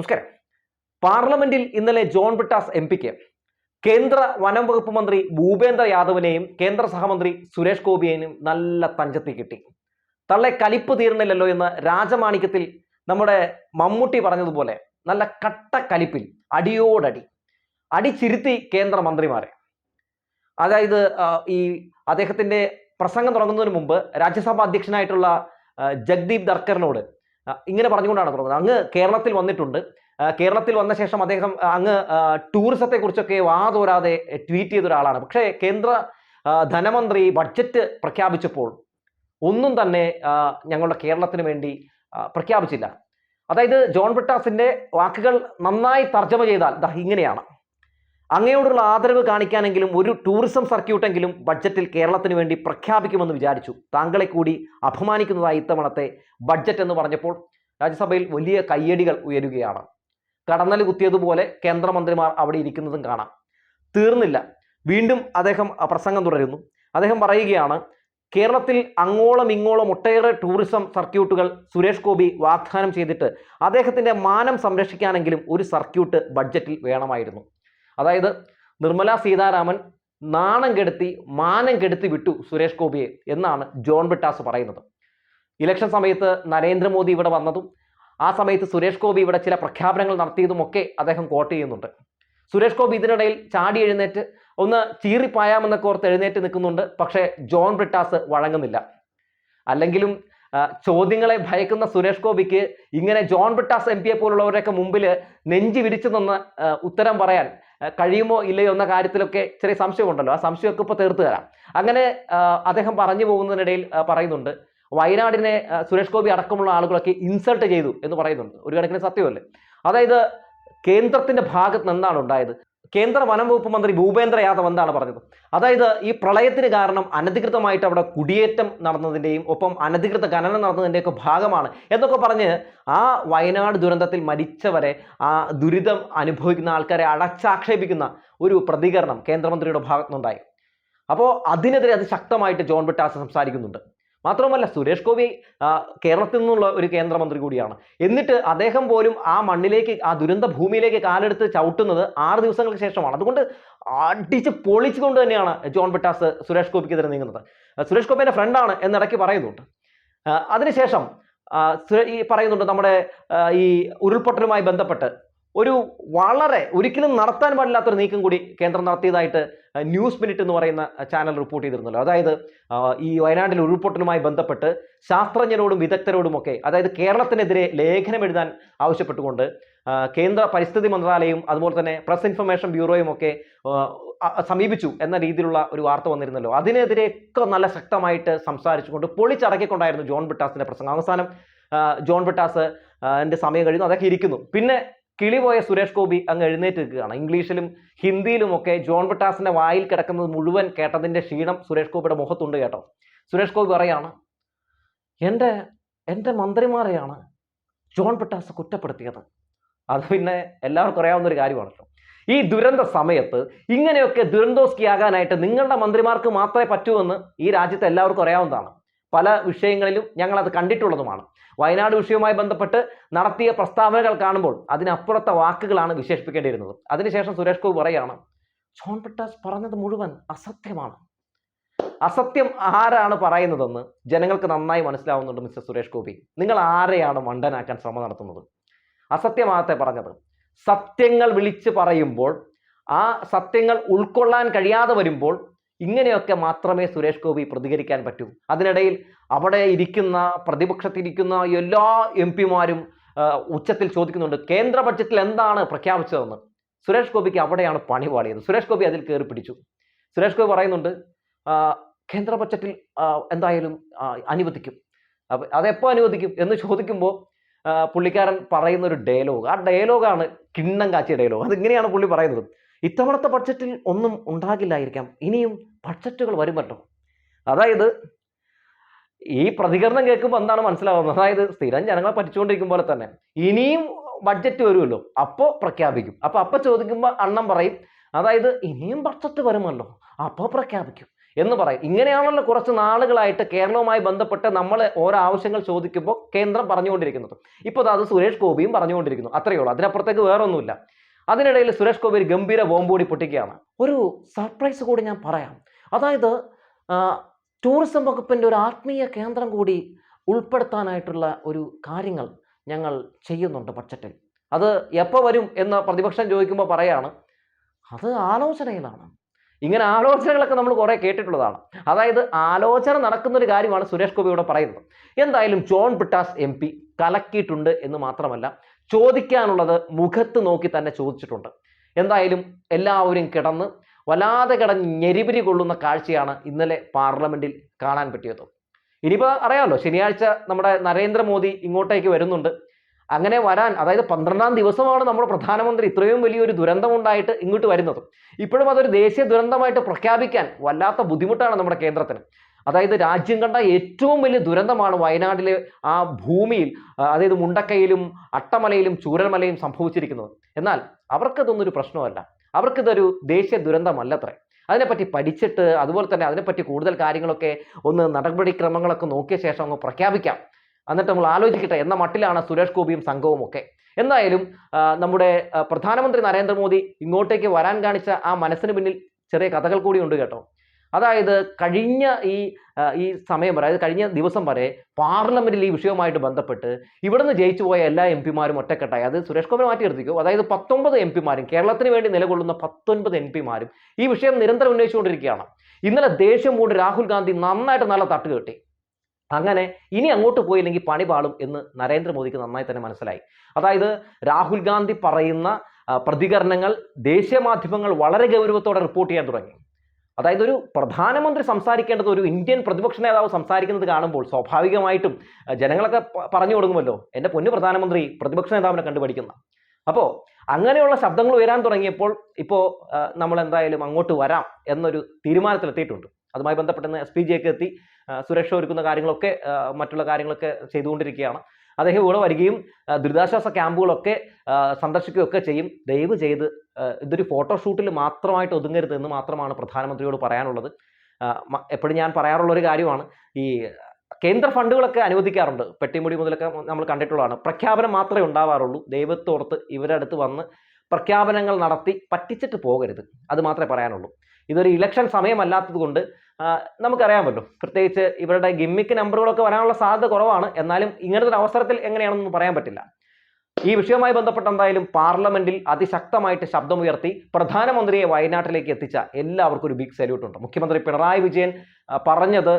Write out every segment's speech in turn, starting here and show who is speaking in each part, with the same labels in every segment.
Speaker 1: നമസ്കാരം. പാർലമെന്റിൽ ഇന്നലെ ജോൺ ബ്രിട്ടാസ് എം പിക്ക് കേന്ദ്ര വനം വകുപ്പ് മന്ത്രി ഭൂപേന്ദ്ര യാദവിനെയും കേന്ദ്ര സഹമന്ത്രി സുരേഷ് ഗോപിയെയും നല്ല തഞ്ചത്തി കിട്ടി. തള്ളെ കലിപ്പ് തീർന്നില്ലല്ലോ എന്ന് രാജമാണിക്യത്തിൽ നമ്മുടെ മമ്മൂട്ടി പറഞ്ഞതുപോലെ നല്ല കട്ട കലിപ്പിൽ അടിയോടടി അടിച്ചിരുത്തി കേന്ദ്ര മന്ത്രിമാരെ. അതായത് ഈ അദ്ദേഹത്തിന്റെ പ്രസംഗം തുടങ്ങുന്നതിന് മുമ്പ് രാജ്യസഭാ അധ്യക്ഷനായിട്ടുള്ള ജഗ്ദീപ് ധർക്കറിനോട് ആ, ഇങ്ങനെ പറഞ്ഞുകൊണ്ടാണ് തുടങ്ങുന്നത് അങ്ങ് കേരളത്തിൽ വന്നിട്ടുണ്ട്. കേരളത്തിൽ വന്ന ശേഷം അദ്ദേഹം അങ്ങ് ടൂറിസത്തെ കുറിച്ചൊക്കെ വാതോരാതെ ട്വീറ്റ് ചെയ്ത ഒരാളാണ്. പക്ഷേ കേന്ദ്ര ധനമന്ത്രി ബഡ്ജറ്റ് പ്രഖ്യാപിച്ചപ്പോൾ ഒന്നും തന്നെ ഞങ്ങളുടെ കേരളത്തിന് വേണ്ടി പ്രഖ്യാപിച്ചില്ല. അതായത് ജോൺ ബ്രിട്ടാസിന്റെ വാക്കുകൾ നന്നായി തർജമ ചെയ്താൽ ഇങ്ങനെയാണ്. അങ്ങയോടുള്ള ആദരവ് കാണിക്കാനെങ്കിലും ഒരു ടൂറിസം സർക്യൂട്ടെങ്കിലും ബഡ്ജറ്റിൽ കേരളത്തിന് വേണ്ടി പ്രഖ്യാപിക്കുമെന്ന് വിചാരിച്ചു. താങ്കളെ കൂടി അപമാനിക്കുന്നതായി ഇത്തവണത്തെ ബഡ്ജറ്റ് എന്ന് പറഞ്ഞപ്പോൾ രാജ്യസഭയിൽ വലിയ കയ്യടികൾ ഉയരുകയാണ്. കടന്നൽ കുത്തിയതുപോലെ കേന്ദ്രമന്ത്രിമാർ അവിടെ ഇരിക്കുന്നതും കാണാം. തീർന്നില്ല. വീണ്ടും അദ്ദേഹം പ്രസംഗം തുടരുന്നു. അദ്ദേഹം പറയുകയാണ് കേരളത്തിൽ അങ്ങോളം ഇങ്ങോളം ഒട്ടേറെ ടൂറിസം സർക്യൂട്ടുകൾ സുരേഷ് ഗോപി വാഗ്ദാനം ചെയ്തിട്ട് അദ്ദേഹത്തിന്റെ മാനം സംരക്ഷിക്കാനെങ്കിലും ഒരു സർക്യൂട്ട് ബഡ്ജറ്റിൽ വേണമായിരുന്നു. അതായത് നിർമ്മല സീതാരാമൻ നാണം കെടുത്തി മാനം കെടുത്തി വിട്ടു സുരേഷ് ഗോപിയെ എന്നാണ് ജോൺ ബിട്ടാസ് പറയുന്നത്. ഇലക്ഷൻ സമയത്ത് നരേന്ദ്രമോദി ഇവിടെ വന്നതും ആ സമയത്ത് സുരേഷ് ഗോപി ഇവിടെ ചില പ്രഖ്യാപനങ്ങൾ നടത്തിയതുമൊക്കെ അദ്ദേഹം കോട്ട് ചെയ്യുന്നുണ്ട്. സുരേഷ് ഗോപി ഇതിനിടയിൽ ചാടി എഴുന്നേറ്റ് ഒന്ന് ചീറിപ്പായാമെന്നൊക്കെ ഓർത്ത് എഴുന്നേറ്റ് നിൽക്കുന്നുണ്ട് പക്ഷേ ജോൺ ബ്രിട്ടാസ് വഴങ്ങുന്നില്ല. അല്ലെങ്കിലും ചോദ്യങ്ങളെ ഭയക്കുന്ന സുരേഷ് ഗോപിക്ക് ഇങ്ങനെ ജോൺ ബ്രിട്ടാസ് എം പിയെ പോലുള്ളവരൊക്കെ മുമ്പിൽ നെഞ്ചി വിരിച്ചു നിന്ന് ഉത്തരം പറയാൻ കഴിയുമോ ഇല്ലയോ എന്ന കാര്യത്തിലൊക്കെ ചെറിയ സംശയമുണ്ടല്ലോ. ആ സംശയമൊക്കെ ഇപ്പോൾ തീർത്തു തരാം. അങ്ങനെ അദ്ദേഹം പറഞ്ഞു പോകുന്നതിനിടയിൽ പറയുന്നുണ്ട് വയനാടിനെ സുരേഷ് ഗോപി അടക്കമുള്ള ആളുകളൊക്കെ ഇൻസൾട്ട് ചെയ്തു എന്ന് പറയുന്നുണ്ട്. ഒരു കണക്കിന് സത്യമല്ലേ? അതായത് കേന്ദ്രത്തിന്റെ ഭാഗത്ത് നിന്നാണ് ഉണ്ടായത്. കേന്ദ്ര വനം വകുപ്പ് മന്ത്രി ഭൂപേന്ദ്ര യാദവ് എന്താണ് പറഞ്ഞത്? അതായത് ഈ പ്രളയത്തിന് കാരണം അനധികൃതമായിട്ട് അവിടെ കുടിയേറ്റം നടന്നതിന്റെയും ഒപ്പം അനധികൃത ഖനനം നടന്നതിന്റെയൊക്കെ ഭാഗമാണ് എന്നൊക്കെ പറഞ്ഞ് ആ വയനാട് ദുരന്തത്തിൽ മരിച്ചവരെ ആ ദുരിതം അനുഭവിക്കുന്ന ആൾക്കാരെ അടച്ചാക്ഷേപിക്കുന്ന ഒരു പ്രതികരണം കേന്ദ്രമന്ത്രിയുടെ ഭാഗത്തുനിന്നുണ്ടായി. അപ്പോൾ അതിനെതിരെ അത് ശക്തമായിട്ട് ജോൺ ബിട്ടാസ് സംസാരിക്കുന്നുണ്ട്. മാത്രമല്ല സുരേഷ് ഗോപി കേരളത്തിൽ നിന്നുള്ള ഒരു കേന്ദ്രമന്ത്രി കൂടിയാണ്. എന്നിട്ട് അദ്ദേഹം പോലും ആ മണ്ണിലേക്ക് ആ ദുരന്ത ഭൂമിയിലേക്ക് കാലെടുത്ത് ചവിട്ടുന്നത് ആറ് ദിവസങ്ങൾക്ക് ശേഷമാണ്. അതുകൊണ്ട് അടിച്ച് പൊളിച്ചുകൊണ്ട് തന്നെയാണ് ജോൺ ബിട്ടാസ് സുരേഷ് ഗോപിക്കെതിരെ നീങ്ങുന്നത്. സുരേഷ് ഗോപിന്റെ ഫ്രണ്ടാണ് എന്നിടയ്ക്ക് പറയുന്നുണ്ട്. അതിനുശേഷം ഈ പറയുന്നുണ്ട് നമ്മുടെ ഈ ഉരുൾപൊട്ടലുമായി ബന്ധപ്പെട്ട് ഒരു വളരെ ഒരിക്കലും നടത്താൻ പാടില്ലാത്തൊരു നീക്കം കൂടി കേന്ദ്രം നടത്തിയതായിട്ട് ന്യൂസ് മിനിറ്റ് എന്ന് പറയുന്ന ചാനൽ റിപ്പോർട്ട് ചെയ്തിരുന്നല്ലോ. അതായത് ഈ വയനാട്ടിലെ ഉരുൾപൊട്ടലുമായി ബന്ധപ്പെട്ട് ശാസ്ത്രജ്ഞരോടും വിദഗ്ധരോടുമൊക്കെ അതായത് കേരളത്തിനെതിരെ ലേഖനം എഴുതാൻ ആവശ്യപ്പെട്ടുകൊണ്ട് കേന്ദ്ര പരിസ്ഥിതി മന്ത്രാലയവും അതുപോലെ തന്നെ പ്രസ് ഇൻഫർമേഷൻ ബ്യൂറോയും ഒക്കെ സമീപിച്ചു എന്ന രീതിയിലുള്ള ഒരു വാർത്ത വന്നിരുന്നല്ലോ. അതിനെതിരെയൊക്കെ നല്ല ശക്തമായിട്ട് സംസാരിച്ചുകൊണ്ട് പൊളിച്ചടക്കിക്കൊണ്ടായിരുന്നു ജോൺ ബിട്ടാസിന്റെ പ്രസംഗം. അവസാനം ജോൺ ബിട്ടാസ് എന്റെ സമയം കഴിയുന്നു അതൊക്കെ ഇരിക്കുന്നു. പിന്നെ കിളിപോയ സുരേഷ് ഗോപി അങ്ങ് എഴുന്നേറ്റ് നിൽക്കുകയാണ് ഇംഗ്ലീഷിലും ഹിന്ദിയിലുമൊക്കെ ജോൺ ബിട്ടാസിന്റെ വായിൽ കിടക്കുന്നത് മുഴുവൻ കേട്ടതിന്റെ ക്ഷീണം സുരേഷ് ഗോപിയുടെ മുഖത്തുണ്ട് കേട്ടോ. സുരേഷ് ഗോപി പറയാണ് എന്റെ എന്റെ മന്ത്രിമാരെയാണ് ജോൺ ബട്ടാസ് കുറ്റപ്പെടുത്തിയത്. അത് പിന്നെ എല്ലാവർക്കും അറിയാവുന്ന ഒരു കാര്യമാണല്ലോ ഈ ദുരന്ത സമയത്ത് ഇങ്ങനെയൊക്കെ ദുരന്തോസ്കി ആകാനായിട്ട് നിങ്ങളുടെ മന്ത്രിമാർക്ക് മാത്രമേ പറ്റൂ എന്ന് ഈ രാജ്യത്തെ എല്ലാവർക്കും അറിയാവുന്നതാണ്. പല വിഷയങ്ങളിലും ഞങ്ങൾ അത് കണ്ടിട്ടുള്ളതുമാണ്. വയനാട് വിഷയവുമായി ബന്ധപ്പെട്ട് നടത്തിയ പ്രസ്താവനകൾ കാണുമ്പോൾ അതിനപ്പുറത്തെ വാക്കുകളാണ് വിശേഷിപ്പിക്കേണ്ടിയിരുന്നത്. അതിനുശേഷം സുരേഷ് ഗോപി പറയാണ് ജോൺ പിട്ടാസ് പറഞ്ഞത് മുഴുവൻ അസത്യമാണ്. അസത്യം ആരാണ് പറയുന്നതെന്ന് ജനങ്ങൾക്ക് നന്നായി മനസ്സിലാവുന്നുണ്ട് മിസ്റ്റർ സുരേഷ് ഗോപി. നിങ്ങൾ ആരെയാണ് മണ്ടനാക്കാൻ ശ്രമം നടത്തുന്നത്? അസത്യമാകത്തെ പറഞ്ഞത് സത്യങ്ങൾ വിളിച്ച് പറയുമ്പോൾ ആ സത്യങ്ങൾ ഉൾക്കൊള്ളാൻ കഴിയാതെ വരുമ്പോൾ ഇങ്ങനെയൊക്കെ മാത്രമേ സുരേഷ് ഗോപി പ്രതികരിക്കാൻ പറ്റൂ. അതിനിടയിൽ അവിടെ ഇരിക്കുന്ന പ്രതിപക്ഷത്തിരിക്കുന്ന എല്ലാ എം പിമാരും ഉച്ചത്തിൽ ചോദിക്കുന്നുണ്ട് കേന്ദ്ര ബഡ്ജറ്റിൽ എന്താണ് പ്രഖ്യാപിച്ചതെന്ന്? സുരേഷ് ഗോപിക്ക് അവിടെയാണ് പണി പാളിയത്. സുരേഷ് ഗോപി അതിൽ കയറി പിടിച്ചു. സുരേഷ് ഗോപി പറയുന്നുണ്ട് കേന്ദ്ര ബഡ്ജറ്റിൽ എന്തായാലും അനുവദിക്കും. അപ്പം അതെപ്പോൾ അനുവദിക്കും? എന്ന് ചോദിക്കുമ്പോൾ പുള്ളിക്കാരൻ പറയുന്ന ഒരു ഡയലോഗ്. ആ ഡയലോഗാണ് കിണ്ണം കാച്ചിയ ഡയലോഗ്. അതിങ്ങനെയാണ് പുള്ളി പറയുന്നത്. ഇത്തവണത്തെ ബഡ്ജറ്റിൽ ഒന്നും ഉണ്ടാകില്ലായിരിക്കാം. ഇനിയും ബഡ്ജറ്റുകൾ വരും വരുമല്ലോ അതായത് ഈ പ്രതികരണം കേൾക്കുമ്പോൾ എന്താണ് മനസ്സിലാവുന്നത്? അതായത് സ്ഥിരം ജനങ്ങളെ പറ്റിച്ചുകൊണ്ടിരിക്കും പോലെ തന്നെ ഇനിയും ബഡ്ജറ്റ് വരുമല്ലോ. അപ്പോൾ പ്രഖ്യാപിക്കും. അപ്പോൾ അപ്പോൾ ചോദിക്കുമ്പോൾ അണ്ണം പറയും അതായത് ഇനിയും ബഡ്ജറ്റ് വരുമല്ലോ. അപ്പോൾ പ്രഖ്യാപിക്കും. എന്ന് പറയും. ഇങ്ങനെയാണല്ലോ കുറച്ച് നാളുകളായിട്ട് കേരളവുമായി ബന്ധപ്പെട്ട് നമ്മൾ ഓരോ ആവശ്യങ്ങൾ ചോദിക്കുമ്പോൾ കേന്ദ്രം പറഞ്ഞുകൊണ്ടിരിക്കുന്നത്. ഇപ്പോൾ അത് സുരേഷ് ഗോപിയും പറഞ്ഞുകൊണ്ടിരിക്കുന്നു. അത്രയേ ഉള്ളൂ. അതിനപ്പുറത്തേക്ക് വേറെ ഒന്നുമില്ല അതിനിടയിൽ സുരേഷ് ഗോപി ഒരു ഗംഭീര ബോംബോടി പൊട്ടിക്കുകയാണ്. ഒരു സർപ്രൈസ് കൂടി ഞാൻ പറയാം. അതായത് ടൂറിസം വകുപ്പിന്റെ ഒരു ആത്മീയ കേന്ദ്രം കൂടി ഉൾപ്പെടുത്താനായിട്ടുള്ള ഒരു കാര്യങ്ങൾ ഞങ്ങൾ ചെയ്യുന്നുണ്ട് ബഡ്ജറ്റിൽ. അത് എപ്പോൾ വരും എന്ന് പ്രതിപക്ഷം ചോദിക്കുമ്പോൾ പറയാണ് അത് ആലോചനയിലാണ്. ഇങ്ങനെ ആലോചനകളൊക്കെ നമ്മൾ കുറേ കേട്ടിട്ടുള്ളതാണ്. അതായത് ആലോചന നടക്കുന്നൊരു കാര്യമാണ് സുരേഷ് ഗോപി ഇവിടെ പറയുന്നത്. എന്തായാലും ജോൺ ബ്രിട്ടാസ് എം പി കലക്കിയിട്ടുണ്ട് എന്ന് മാത്രമല്ല ചോദിക്കാനുള്ളത് മുഖത്ത് നോക്കി തന്നെ ചോദിച്ചിട്ടുണ്ട്. എന്തായാലും എല്ലാവരും കിടന്ന് വല്ലാതെ കിടന്ന് ഞെരിപിരി കൊള്ളുന്ന കാഴ്ചയാണ് ഇന്നലെ പാർലമെന്റിൽ കാണാൻ പറ്റിയത്. ഇനിയിപ്പോൾ അറിയാമല്ലോ ശനിയാഴ്ച നമ്മുടെ നരേന്ദ്രമോദി ഇങ്ങോട്ടേക്ക് വരുന്നുണ്ട്. അങ്ങനെ വരാൻ അതായത് പന്ത്രണ്ടാം ദിവസമാണ് നമ്മുടെ പ്രധാനമന്ത്രി ഇത്രയും വലിയൊരു ദുരന്തമുണ്ടായിട്ട് ഇങ്ങോട്ട് വരുന്നത്. ഇപ്പോഴും അതൊരു ദേശീയ ദുരന്തമായിട്ട് പ്രഖ്യാപിക്കാൻ വല്ലാത്ത ബുദ്ധിമുട്ടാണ് നമ്മുടെ കേന്ദ്രത്തിന്. അതായത് രാജ്യം കണ്ട ഏറ്റവും വലിയ ദുരന്തമാണ് വയനാട്ടിലെ ആ ഭൂമിയിൽ അതായത് മുണ്ടക്കയിലും അട്ടമലയിലും ചൂരൽമലയും സംഭവിച്ചിരിക്കുന്നത്. എന്നാൽ അവർക്കതൊന്നും ഒരു പ്രശ്നമല്ല. അവർക്കിതൊരു ദേശീയ ദുരന്തമല്ലത്രേ. അതിനെപ്പറ്റി പഠിച്ചിട്ട് അതുപോലെ തന്നെ അതിനെപ്പറ്റി കൂടുതൽ കാര്യങ്ങളൊക്കെ ഒന്ന് നടപടിക്രമങ്ങളൊക്കെ നോക്കിയ ശേഷം അങ്ങ് പ്രഖ്യാപിക്കാം. എന്നിട്ട് നമ്മൾ ആലോചിക്കട്ടെ എന്ന മട്ടിലാണ് സുരേഷ് ഗോപിയും സംഘവും ഒക്കെ. എന്തായാലും നമ്മുടെ പ്രധാനമന്ത്രി നരേന്ദ്രമോദി ഇങ്ങോട്ടേക്ക് വരാൻ കാണിച്ച ആ മനസ്സിന് പിന്നിൽ ചെറിയ കഥകൾ കൂടി ഉണ്ട് കേട്ടോ. അതായത് കഴിഞ്ഞ ഈ ഈ സമയം വരെ അതായത് കഴിഞ്ഞ ദിവസം വരെ പാർലമെന്റിൽ ഈ വിഷയവുമായിട്ട് ബന്ധപ്പെട്ട് ഇവിടുന്ന് ജയിച്ചു പോയ എല്ലാ എം പിമാരും ഒറ്റക്കെട്ടായി. അത് സുരേഷ് കുമാർ മാറ്റി എടുത്തിരിക്കും. അതായത് പത്തൊമ്പത് എം പിമാരും കേരളത്തിന് വേണ്ടി നിലകൊള്ളുന്ന പത്തൊൻപത് എം പിമാരും ഈ വിഷയം നിരന്തരം ഉന്നയിച്ചുകൊണ്ടിരിക്കുകയാണ്. ഇന്നലെ ദേഷ്യം കൊണ്ട് രാഹുൽ ഗാന്ധി നന്നായിട്ട് നല്ല തട്ട് കെട്ടി. അങ്ങനെ ഇനി അങ്ങോട്ട് പോയില്ലെങ്കിൽ പണി പാളും എന്ന് നരേന്ദ്രമോദിക്ക് നന്നായി തന്നെ മനസ്സിലായി. അതായത് രാഹുൽ ഗാന്ധി പറയുന്ന പ്രതികരണങ്ങൾ ദേശീയ മാധ്യമങ്ങൾ വളരെ ഗൗരവത്തോടെ റിപ്പോർട്ട് ചെയ്യാൻ തുടങ്ങി. അതായത് ഒരു പ്രധാനമന്ത്രി സംസാരിക്കേണ്ടത് ഒരു ഇന്ത്യൻ പ്രതിപക്ഷ നേതാവ് സംസാരിക്കുന്നത് കാണുമ്പോൾ സ്വാഭാവികമായിട്ടും ജനങ്ങളൊക്കെ പറഞ്ഞു കൊടുക്കുമല്ലോ എന്റെ പൊന്നു പ്രധാനമന്ത്രി പ്രതിപക്ഷ നേതാവിനെ കണ്ടുപഠിക്കുന്ന. അപ്പോൾ അങ്ങനെയുള്ള ശബ്ദങ്ങൾ ഉയരാൻ തുടങ്ങിയപ്പോൾ ഇപ്പോൾ നമ്മൾ എന്തായാലും അങ്ങോട്ട് വരാം എന്നൊരു തീരുമാനത്തിലെത്തിയിട്ടുണ്ട്. അതുമായി ബന്ധപ്പെട്ട എസ് പി ജിയൊക്കെ എത്തി സുരക്ഷ ഒരുക്കുന്ന കാര്യങ്ങളൊക്കെ മറ്റുള്ള കാര്യങ്ങളൊക്കെ ചെയ്തുകൊണ്ടിരിക്കുകയാണ്. അദ്ദേഹം ഇവിടെ വരികയും ദുരിതാശ്വാസ ക്യാമ്പുകളൊക്കെ സന്ദർശിക്കുകയും സന്ദർശിക്കുകയൊക്കെ ചെയ്യും. ദയവ് ചെയ്ത് ഇതൊരു ഫോട്ടോഷൂട്ടിൽ മാത്രമായിട്ട് ഒതുങ്ങരുത് എന്ന് മാത്രമാണ് പ്രധാനമന്ത്രിയോട് പറയാനുള്ളത്. എപ്പോഴും ഞാൻ പറയാറുള്ള ഒരു കാര്യമാണ്. ഈ കേന്ദ്ര ഫണ്ടുകളൊക്കെ അനുവദിക്കാറുണ്ട്. പെട്ടിമുടി മുതലൊക്കെ നമ്മൾ കണ്ടിട്ടുള്ളതാണ്. പ്രഖ്യാപനം മാത്രമേ ഉണ്ടാവാറുള്ളൂ. ദൈവത്തോർത്ത് ഇവരുടെ അടുത്ത് വന്ന് പ്രഖ്യാപനങ്ങൾ നടത്തി പറ്റിച്ചിട്ട് പോകരുത്. അത് മാത്രമേ പറയാനുള്ളൂ. ഇതൊരു ഇലക്ഷൻ സമയമല്ലാത്തത് കൊണ്ട് നമുക്കറിയാൻ പറ്റും. പ്രത്യേകിച്ച് ഇവരുടെ ഗിമ്മിക്ക് നമ്പറുകളൊക്കെ വരാനുള്ള സാധ്യത കുറവാണ്. എന്നാലും ഇങ്ങനത്തെ ഒരു അവസരത്തിൽ എങ്ങനെയാണെന്നൊന്നും പറയാൻ പറ്റില്ല. ഈ വിഷയവുമായി ബന്ധപ്പെട്ട് എന്തായാലും പാർലമെന്റിൽ അതിശക്തമായിട്ട് ശബ്ദമുയർത്തി പ്രധാനമന്ത്രിയെ വയനാട്ടിലേക്ക് എത്തിച്ച എല്ലാവർക്കും ഒരു ബിഗ് സല്യൂട്ട് ഉണ്ട്. മുഖ്യമന്ത്രി പിണറായി വിജയൻ പറഞ്ഞത്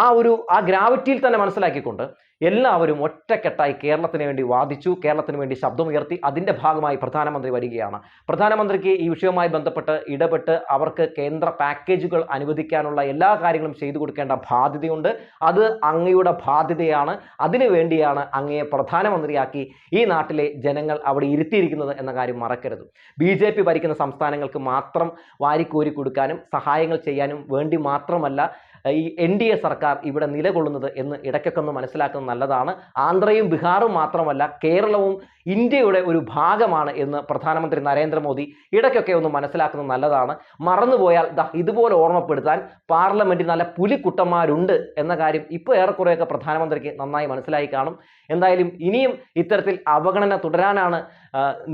Speaker 1: ആ ഒരു ആ ഗ്രാവിറ്റിയിൽ തന്നെ മനസ്സിലാക്കിക്കൊണ്ട് എല്ലാവരും ഒറ്റക്കെട്ടായി കേരളത്തിന് വേണ്ടി വാദിച്ചു കേരളത്തിന് വേണ്ടി ശബ്ദമുയർത്തി അതിന്റെ ഭാഗമായി പ്രധാനമന്ത്രി വരികയാണ്. പ്രധാനമന്ത്രിക്ക് ഈ വിഷയവുമായി ബന്ധപ്പെട്ട് ഇടപെട്ട് അവർക്ക് കേന്ദ്ര പാക്കേജുകൾ അനുവദിക്കാനുള്ള എല്ലാ കാര്യങ്ങളും ചെയ്തു കൊടുക്കേണ്ട ബാധ്യതയുണ്ട്. അത് അങ്ങയുടെ ബാധ്യതയാണ്. അതിനു വേണ്ടിയാണ് അങ്ങയെ പ്രധാനമന്ത്രിയാക്കി ഈ നാട്ടിലെ ജനങ്ങൾ അവിടെ ഇരുത്തിയിരിക്കുന്നത് എന്ന കാര്യം മറക്കരുത്. ബി ജെ പി ഭരിക്കുന്ന സംസ്ഥാനങ്ങൾക്ക് മാത്രം വാരിക്കോരി കൊടുക്കാനും സഹായങ്ങൾ ചെയ്യാനും വേണ്ടി മാത്രമല്ല ഈ എൻ ഡി എ സർക്കാർ ഇവിടെ നിലകൊള്ളുന്നത് എന്ന് ഇടയ്ക്കൊക്കെ ഒന്ന് മനസ്സിലാക്കുന്നത് നല്ലതാണ്. ആന്ധ്രയും ബീഹാറും മാത്രമല്ല കേരളവും ഇന്ത്യയുടെ ഒരു ഭാഗമാണ് എന്ന് പ്രധാനമന്ത്രി നരേന്ദ്രമോദി ഇടയ്ക്കൊക്കെ ഒന്ന് മനസ്സിലാക്കുന്നത് നല്ലതാണ്. മറന്നുപോയാൽ ദാ ഇതുപോലെ ഓർമ്മപ്പെടുത്താൻ പാർലമെന്റിൽ നല്ല പുലിക്കുട്ടന്മാരുണ്ട് എന്ന കാര്യം ഇപ്പോൾ ഏറെക്കുറെയൊക്കെ പ്രധാനമന്ത്രിക്ക് നന്നായി മനസ്സിലായി കാണും. എന്തായാലും ഇനിയും ഇത്തരത്തിൽ അവഗണന തുടരാനാണ്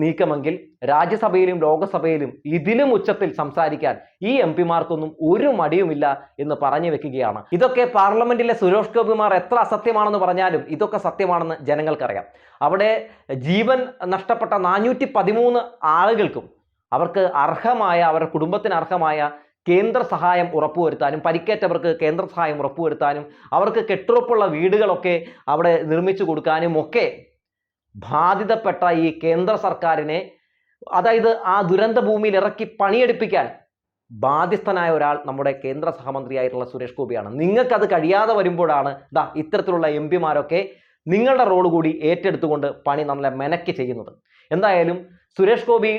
Speaker 1: നീക്കമെങ്കിൽ രാജ്യസഭയിലും ലോകസഭയിലും ഇതിലും ഉച്ചത്തിൽ സംസാരിക്കാൻ ഈ എം പിമാർക്കൊന്നും ഒരു മടിയുമില്ല എന്ന് പറഞ്ഞു വെക്കുകയാണ്. ഇതൊക്കെ പാർലമെന്റിലെ സുരേഷ് ഗോപിമാർ എത്ര അസത്യമാണെന്ന് പറഞ്ഞാലും ഇതൊക്കെ സത്യമാണെന്ന് ജനങ്ങൾക്കറിയാം. അവിടെ ജീവൻ നഷ്ടപ്പെട്ട നാനൂറ്റി പതിമൂന്ന് ആളുകൾക്കും അവർക്ക് അർഹമായ അവരുടെ കുടുംബത്തിന് അർഹമായ കേന്ദ്ര സഹായം ഉറപ്പുവരുത്താനും പരിക്കേറ്റവർക്ക് കേന്ദ്ര സഹായം ഉറപ്പുവരുത്താനും അവർക്ക് കെട്ടുറപ്പുള്ള വീടുകളൊക്കെ അവിടെ നിർമ്മിച്ചു കൊടുക്കാനും ഒക്കെ ബാധിതപ്പെട്ട ഈ കേന്ദ്ര സർക്കാരിനെ അതായത് ആ ദുരന്ത ഭൂമിയിൽ ഇറക്കി പണിയെടുപ്പിക്കാൻ ബാധ്യസ്ഥനായ ഒരാൾ നമ്മുടെ കേന്ദ്ര സഹമന്ത്രിയായിട്ടുള്ള സുരേഷ് ഗോപിയാണ്. നിങ്ങൾക്കത് കഴിയാതെ വരുമ്പോഴാണ് ദാ ഇത്തരത്തിലുള്ള എം പിമാരൊക്കെ നിങ്ങളുടെ റോൾ കൂടി ഏറ്റെടുത്തുകൊണ്ട് പണി നമ്മളെ മെനക്ക് ചെയ്യുന്നത്. എന്തായാലും സുരേഷ് ഗോപി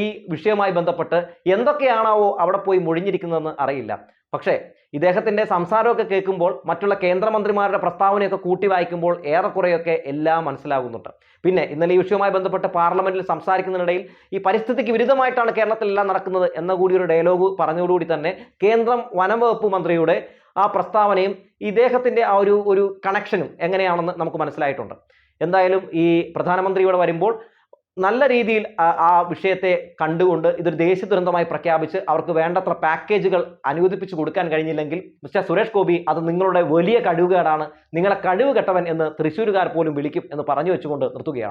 Speaker 1: ഈ വിഷയവുമായി ബന്ധപ്പെട്ട് എന്തൊക്കെയാണാവോ അവിടെ പോയി മുഴിഞ്ഞിരിക്കുന്നതെന്ന് അറിയില്ല. പക്ഷേ ഇദ്ദേഹത്തിന്റെ സംസാരമൊക്കെ കേൾക്കുമ്പോൾ മറ്റുള്ള കേന്ദ്രമന്ത്രിമാരുടെ പ്രസ്താവനയൊക്കെ കൂട്ടി വായിക്കുമ്പോൾ ഏറെക്കുറെയൊക്കെ എല്ലാം മനസ്സിലാകുന്നുണ്ട്. പിന്നെ ഇന്നലെ ഈ വിഷയവുമായി ബന്ധപ്പെട്ട് പാർലമെന്റിൽ സംസാരിക്കുന്നതിനിടയിൽ ഈ പരിസ്ഥിതിക്ക് വിരുദ്ധമായിട്ടാണ് കേരളത്തിലെല്ലാം നടക്കുന്നത് എന്ന കൂടി ഒരു ഡയലോഗ് പറഞ്ഞതോടുകൂടി തന്നെ കേന്ദ്രം വനംവകുപ്പ് മന്ത്രിയുടെ ആ പ്രസ്താവനയും ഇദ്ദേഹത്തിന്റെ ആ ഒരു ഒരു കണക്ഷനും എങ്ങനെയാണെന്ന് നമുക്ക് മനസ്സിലായിട്ടുണ്ട്. എന്തായാലും ഈ പ്രധാനമന്ത്രി ഇവിടെ വരുമ്പോൾ നല്ല രീതിയിൽ ആ- വിഷയത്തെ കണ്ടുകൊണ്ട് ഇതൊരു ദേശീയ ദുരന്തമായി പ്രഖ്യാപിച്ച് അവർക്ക് വേണ്ടത്ര പാക്കേജുകൾ അനുവദിപ്പിച്ചു കൊടുക്കാൻ കഴിഞ്ഞില്ലെങ്കിൽ മിസ്റ്റർ സുരേഷ് ഗോപി അത് നിങ്ങളുടെ വലിയ കഴിവുകേടാണ്. നിങ്ങളെ കഴിവ് കെട്ടവൻ എന്ന് തൃശ്ശൂരുകാർ പോലും വിളിക്കും എന്ന് പറഞ്ഞു വെച്ചുകൊണ്ട് നിർത്തുകയാണ്.